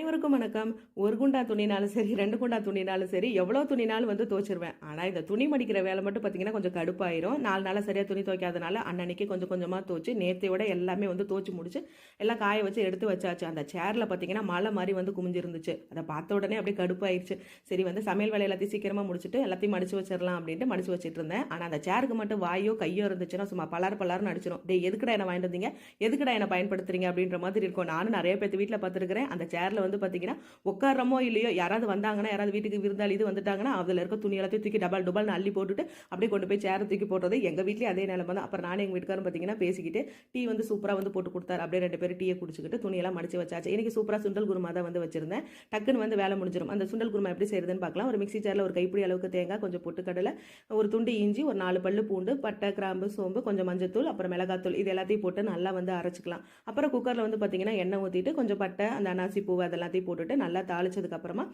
அனைவருக்கும் வணக்கம். ஒரு குண்டா துணினாலும் சரி ரெண்டு குண்டா துணினாலும் சரி எவ்வளோ துணினாலும் வந்து துவச்சிருவேன். ஆனால் இந்த துணி மடிக்கிற வேலை மட்டும் பார்த்தீங்கன்னா கொஞ்சம் கடுப்பாயிரும். நாலு நாளாக சரியாக துணி துவைக்காதனால அன்னன்னைக்கு கொஞ்சம் கொஞ்சமாக துவச்சி நேற்றையோட எல்லாமே வந்து துவச்சி முடிச்சு எல்லாம் காய வச்சு எடுத்து வச்சாச்சு. அந்த சேரில் பார்த்தீங்கன்னா மழை மாதிரி வந்து குமிஞ்சிருந்துச்சு. அதை பார்த்த உடனே அப்படியே கடுப்பாயிருச்சு. சரி வந்து சமையல் வேலை எல்லாத்தையும் சீக்கிரமாக முடிச்சுட்டு எல்லாத்தையும் மடிச்சு வச்சிடலாம் அப்படின்ட்டு மடிச்சு வச்சுட்டு இருந்தேன். ஆனால் அந்த சேருக்கு மட்டும் வாயோ கையோ இருந்துச்சுன்னா சும்மா பலார் பலார்னு அடிச்சிடும் டே எதுக்குடா என்ன வாங்கிட்டு வந்தீங்க? எதுக்குடா என்ன பயன்படுத்துறீங்க? அப்படின்ற மாதிரி இருக்கும். நானும் நிறைய பேர் வீட்டில் பார்த்துருக்கிறேன் அந்த சேரில் வந்து பார்த்தீங்கன்னா உட்காரமோ இல்லையோ யாராவது வந்தாங்கன்னா யாராவது வீட்டுக்கு விருந்தாளி இது வந்துட்டாங்கன்னா அதில் இருக்க துணி எல்லாத்தையும் தூக்கி டபால் டபுள்னு அள்ளி போட்டுட்டு அப்படியே கொண்டு போய் சேரை தூக்கி போடுறது. எங்கள் வீட்லேயும் அதே நிலைமை தான். அப்புறம் நானும் எங்கள் வீட்டுக்காரும் பார்த்தீங்கன்னா பேசிக்கிட்டு டீ வந்து சூப்பராக வந்து போட்டு கொடுத்தாரு. அப்படியே ரெண்டு பேரும் டீயை குடிச்சிக்கிட்டு துணியெல்லாம் மடிச்சு வச்சாச்சு. எனக்கு சூப்பராக சுண்டல் குருமா தான் வந்து வச்சிருந்தேன். டக்குன்னு வந்து வேலை முடிஞ்சிடும் அந்த சுண்டல் குருமா எப்படி செய்யுதுன்னு பார்க்கலாம் ஒரு மிக்சி சேரில் ஒரு கைப்பிடி அளவுக்கு தேங்காய் கொஞ்சம் பொட்டுக்கடலை ஒரு துண்டு இஞ்சி ஒரு நாலு பல்லு பூண்டு பட்டை கிராம்பு சோம்பு கொஞ்சம் மஞ்சத்தூள் அப்புறம் மிளகாத்தூள். இது எல்லாத்தையும் போட்டு நல்லா வந்து அரைச்சிக்கலாம். அப்புறம் குக்கரில் வந்து பார்த்தீங்கன்னா எண்ணெய் ஊற்றிட்டு கொஞ்சம் பட்டை அந்த அனாசி பூ அதெல்லாத்தையும் போட்டுட்டு நல்லா தாளிச்சதுக்கப்புறமா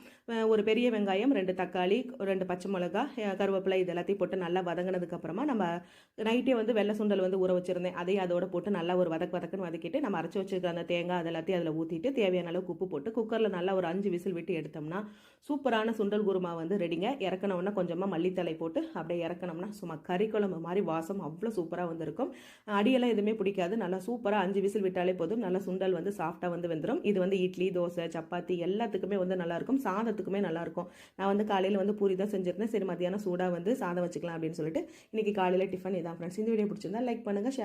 ஒரு பெரிய வெங்காயம் ரெண்டு தக்காளி ரெண்டு பச்சை மிளகா கருவேப்பிலை இது எல்லாத்தையும் போட்டு நல்லா வதங்கினதுக்கு அப்புறமா நம்ம நைட்டே வந்து வெள்ளை சுண்டல் வந்து ஊற வச்சிருந்தேன். அதையும் அதோட போட்டு நல்லா ஒரு வதக்கு வதக்குன்னு வதக்கிட்டு நம்ம அரைச்சி வச்சிருக்க அந்த தேங்காய் அது எல்லாத்தையும் அதில் ஊற்றிட்டு தேவையான அளவுக்கு உப்பு போட்டு குக்கரில் நல்லா ஒரு அஞ்சு விசில் விட்டு எடுத்தோம்னா சூப்பரான சுண்டல் குருமா வந்து ரெடிங்க. இறக்கணும்னா கொஞ்சமாக மல்லித்தலை போட்டு அப்படியே இறக்கணும்னா சும்மா கறி குழம்பு மாதிரி வாசம் அவ்வளோ சூப்பராக வந்திருக்கும். அடியெல்லாம் எதுவுமே பிடிக்காது. நல்லா சூப்பராக அஞ்சு விசில் விட்டாலே போதும். நல்லா சுண்டல் வந்து சாஃப்டாக வந்து வந்துடும் இது வந்து இட்லி தோசை சப்பாத்தி எல்லாத்துக்குமே வந்து நல்லாயிருக்கும். சாதத்துக்குமே நல்லா இருக்கும் நான் வந்து காலையில் வந்து பூரி தான் செஞ்சுருந்தேன். சரி மத்தியானம் சூடாக வந்து சாதம் வச்சுக்கலாம் அப்படின்னு சொல்லிட்டு இன்னைக்கு காலையில் டிஃபன் இதான் ஃப்ரெண்ட்ஸ் இந்த வீடியோ பிடிச்சிருந்தா லைக் பண்ணுங்க ஷேர்